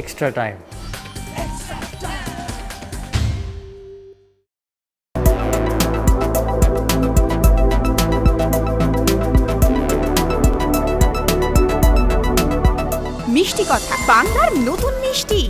extra time. মিষ্টি কথা বাংলার নতুন মিষ্টি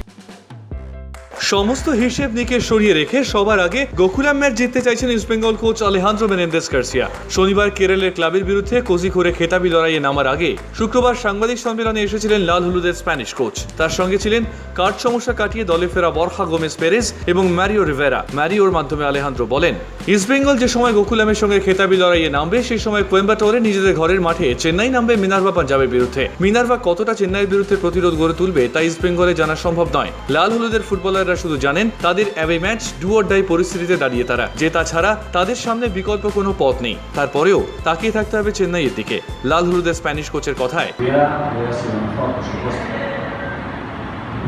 সমস্ত হিসেব নিকেশ সরিয়ে রেখে সবার আগে গোকুলাম ম্যাচ জিততে চাইছেন East Bengal coach Alejandro Menendez Garcia. শনিবার কেরলের ক্লাবের বিরুদ্ধে কোজিকোরে খেতাবি লড়াইয়ে নামার আগে শুক্রবার সাংবাদিক সম্মেলনে এসেছিলেন লাল হলুদের স্প্যানিশ কোচ। তার সঙ্গে ছিলেন কার্ড সমস্যা কাটিয়ে দলে ফেরা বরখা গোমেস পেরেস এবং ম্যারিও রিভেরা। ম্যারিওর মাধ্যমে আলেহান্দ্রো বলেন ইস্টবেঙ্গল যে সময় গোকুলামের সঙ্গে খেতাবি লড়াইয়ে নামবে, সেই সময় কোয়েম্বাটোরে নিজেদের ঘরের মাঠে চেন্নাই নামবে মিনার্ভা পাঞ্জাবের বিরুদ্ধে। মিনার্ভা কতটা চেন্নাইয়ের বিরুদ্ধে প্রতিরোধ গড়ে তুলবে, তা ইস্টবেঙ্গলে জানা সম্ভব নয়। লাল হলুদের ফুটবলাররা শুধু জানেন তাদের away match do or die পরিস্থিতিতে দাঁড়িয়ে তারা যে তাছাড়া তাদের সামনে বিকল্প কোনো পথ নেই তারপরেও তাকিয়ে থাকতে হবে চেন্নাইয়ের দিকে লাল হলুদের স্প্যানিশ কোচের কথায়.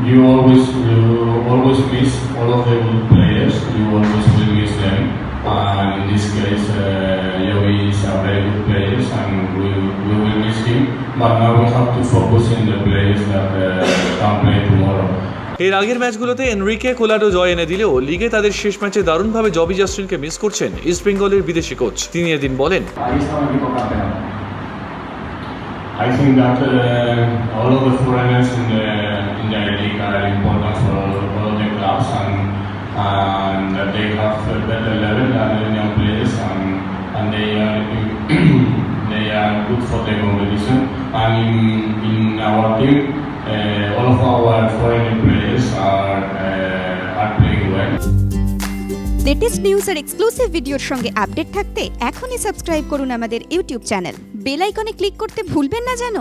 You always you always miss all of the good players. You always will miss them. And in this case, uh, Yogi is a very good player, and we, we will miss him. But now we have to focus in the players that uh, can play tomorrow. এর আগের ম্যাচগুলোতে Enrique কোলাডো জয় এনে দিলেও লিগে তাদের শেষ ম্যাচে দারুণভাবে জবি জাস্টিনকে miss করছেন ইস্ট বেঙ্গলের বিদেশি কোচ। তিনি এদিন বলেন good for the competition. And in in our team, uh, all of our foreign players are uh, are playing well. Latest news R exclusive ভিডিওর সঙ্গে আপডেট থাকতে এখনই সাবস্ক্রাইব করুন আমাদের ইউটিউব চ্যানেল বেল আইকনে ক্লিক করতে ভুলবেন না যেন